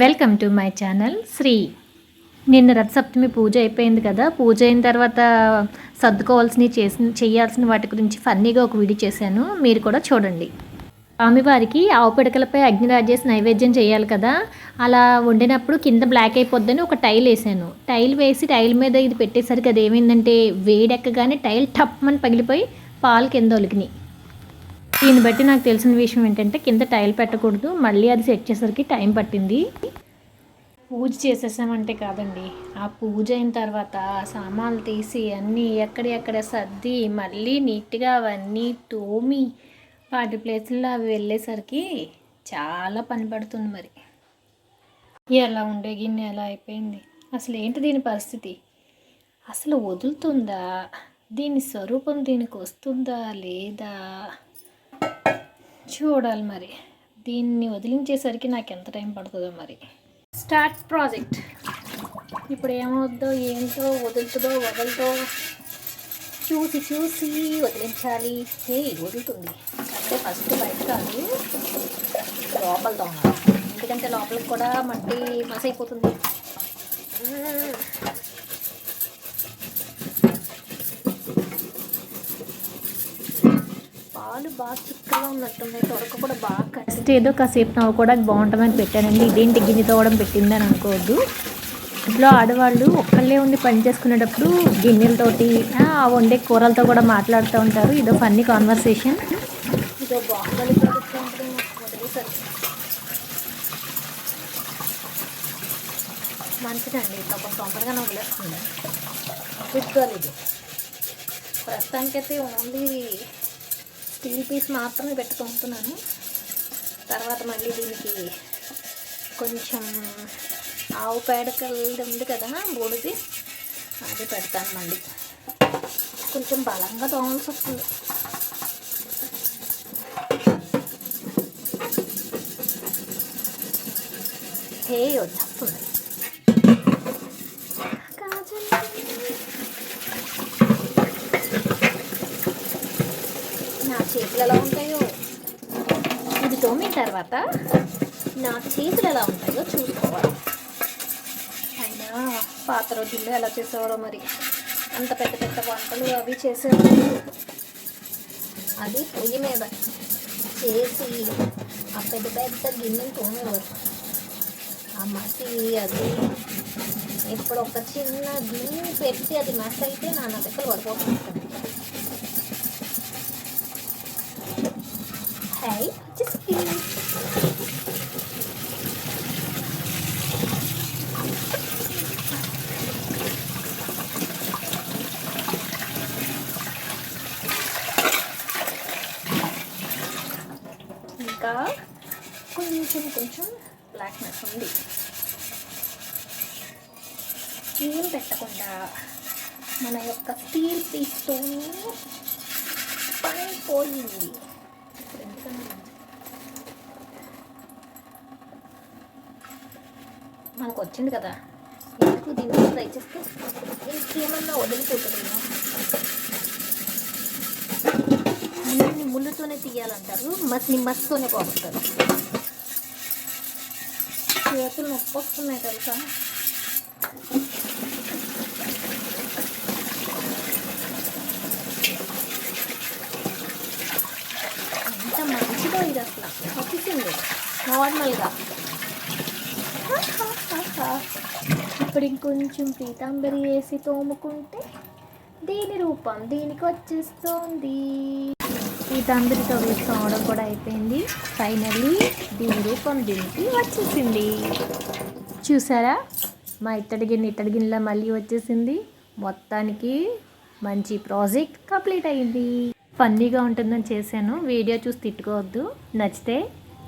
Welcome to my channel Sri నిన్న రథసప్తమి పూజ అయిపోయింది కదా. పూజ అయిన తర్వాత సర్దుకోవాల్సినవి చేసి చేయాల్సిన వాటి గురించి ఫన్నీగా ఒక వీడియో చేశాను. మీరు కూడా చూడండి. స్వామివారికి ఆవు పిడకలపై అగ్నిరాజేసి నైవేద్యం చేయాలి కదా. అలా వండినప్పుడు కింద బ్లాక్ అయిపోద్దని ఒక టైల్ వేసాను టైల్ వేసి టైల్ మీద ఇది పెట్టేసరికి అది ఏమైందంటే వేడెక్కగానే టైల్ టప్మని పగిలిపోయి పాలు కింద ఒలికినాయి దీన్ని బట్టి నాకు తెలిసిన విషయం ఏంటంటే కింద టైల్ పెట్టకూడదు మళ్ళీ అది సెట్ చేసరికి టైం పట్టింది. పూజ చేసేసామంటే కాదండి. ఆ పూజ అయిన తర్వాత సామాన్లు తీసి అన్నీ ఎక్కడెక్కడ సర్ది మళ్ళీ నీట్గా అవన్నీ తోమి వాటి ప్లేస్లో అవి వెళ్ళేసరికి చాలా పని పడుతుంది మరి. ఎలా ఉండే గిన్నె ఎలా అయిపోయింది? అసలు ఏంటి దీని పరిస్థితి? అసలు వదులుతుందా? దీని స్వరూపం దీనికి వస్తుందా లేదా? చూడాలి మరి. దీన్ని వదిలించేసరికి నాకు ఎంత టైం పడుతుందో మరి. Start project. ఇప్పుడు ఏమవుద్దో ఏంటో వదులుతుందో వదులుతో చూసి చూసి వదిలించాలి. హే వదులుతుంది. అంటే ఫస్ట్ బయట కాదు. లోపల దొంగ ఎందుకంటే లోపలికి కూడా మట్టి మసైపోతుంది. పాలు బాగా చిక్కగా ఉన్నట్టున్నాయి. తొడక కూడా బాగా ఫస్ట్ ఏదో కాసేపు నవ్వు కూడా బాగుంటుందని పెట్టానండి. ఇదేంటి గిన్నె తోవడం పెట్టిందని అనుకోవద్దు. ఇంట్లో ఆడవాళ్ళు ఒక్కళ్ళే ఉండి పని చేసుకునేటప్పుడు గిన్నెలతోటి ఆ, వండే కూరలతో కూడా మాట్లాడుతూ ఉంటారు. ఇదో ఫన్నీ కాన్వర్సేషన్. ఇదో మొదటిసారి మంచిదండి. ఒక తొందరగానే వదిలేస్తుంది గుడ్ ఇది ప్రస్తుతానికైతే ఓన్లీ చిల్లీ పీస్ మాత్రమే పెట్టుకుంటున్నాను తర్వాత మళ్ళీ దీనికి కొంచెం ఆవు పేడ కల్ది ఉంది కదా బూడిది. అది పెడతాను మళ్ళీ. కొంచెం బలంగా తోమాల్సి వస్తుంది. హే వచ్చేస్తుంది నా చేతులు ఎలా ఉంటాయో? ఇది తోమిన తర్వాత నా చేతులు ఎలా ఉంటాయో చూసుకోవాలి. అయినా పాత రోజుల్లో ఎలా చేసేవారో మరి? అంత పెద్ద పెద్ద వంటలు అవి చేసేవారు. అది పొయ్యి మీద చేసి ఆ పెద్ద పెద్ద గిన్నెలు తోమేవారు. ఆ మట్టి అది ఇప్పుడు ఒక చిన్న గిన్నె పెట్టి అది మట్టి అయితే నా నక్కలు పడిపోతుంది Hey, just ఇంకా కొంచెం కొంచెం బ్లాక్నెస్ ఉంది. ఏం పెట్టకుండా మన యొక్క స్టీల్ పీస్తోనే పని మనకు వచ్చింది కదా. ఎందుకు దీన్ని ట్రై చేస్తే ఇంకేమన్నా వదిలిపోతుందేమో ముళ్ళుని ముళ్ళుతోనే తీయాలంటారు మస్ని మసితోనే పోగొట్టారు చేతులు నొప్పి వస్తున్నాయి తెలుసా ఎంత మంచిదో ఇది అసలు వచ్చేసింది నార్మల్గా. ఇప్పుడు ఇంకొంచెం పీతాంబరి వేసి తోముకుంటే దీని రూపం దీనికి వచ్చేస్తోంది. పీతాంబరి తోమడం కూడా అయిపోయింది. ఫైనల్లీ దీని రూపం దీనికి వచ్చేసింది. చూసారా? మా ఇత్తడి గిన్నె ఇత్తడి గిన్నెలో మళ్ళీ వచ్చేసింది. మొత్తానికి మంచి ప్రాజెక్ట్ కంప్లీట్ అయింది. ఫన్నీగా ఉంటుందని చేశాను. వీడియో చూసి తిట్టుకోవద్దు. నచ్చితే